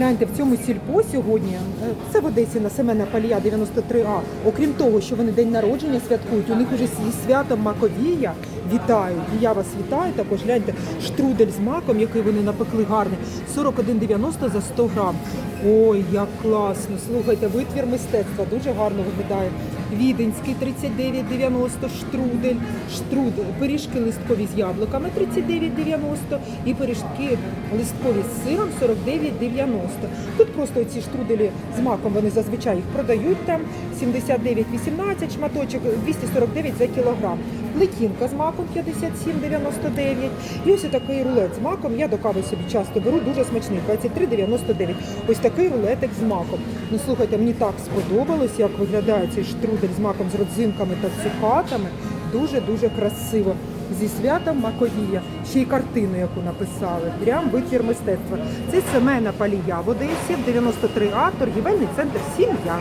Гляньте, в цьому сільпо сьогодні, е, це в Одесі на Семена Палія 93А. Окрім того, що вони день народження святкують, у них уже зі святом Маковія вітають. І я вас вітаю також. Гляньте, штрудель з маком, який вони напекли гарний, 41,90 за 100 грам. Ой, як класно! Слухайте, витвір мистецтва дуже гарно виглядає. Віденський 39,90, штрудель, штрудель, пиріжки листкові з яблуками 39,90 і пиріжки листкові з сиром 49,90. Тут просто ці штруделі з маком вони зазвичай їх продають там 79,18 шматочок, 249 за кілограм. Плетінка з маком 57,99. І ось такий рулет з маком. Я до кави собі часто беру, дуже смачний, 23,99. Ось такий рулетик з маком. Ну слухайте, мені так сподобалось, як виглядає цей штрудель з маком з родзинками та цукатами. Дуже-дуже красиво. Зі святом Маковія. Ще й картину, яку написали. Прям витвір мистецтва. Це Семена Палія в Одесі, 93А, торгівельний центр Сім'я.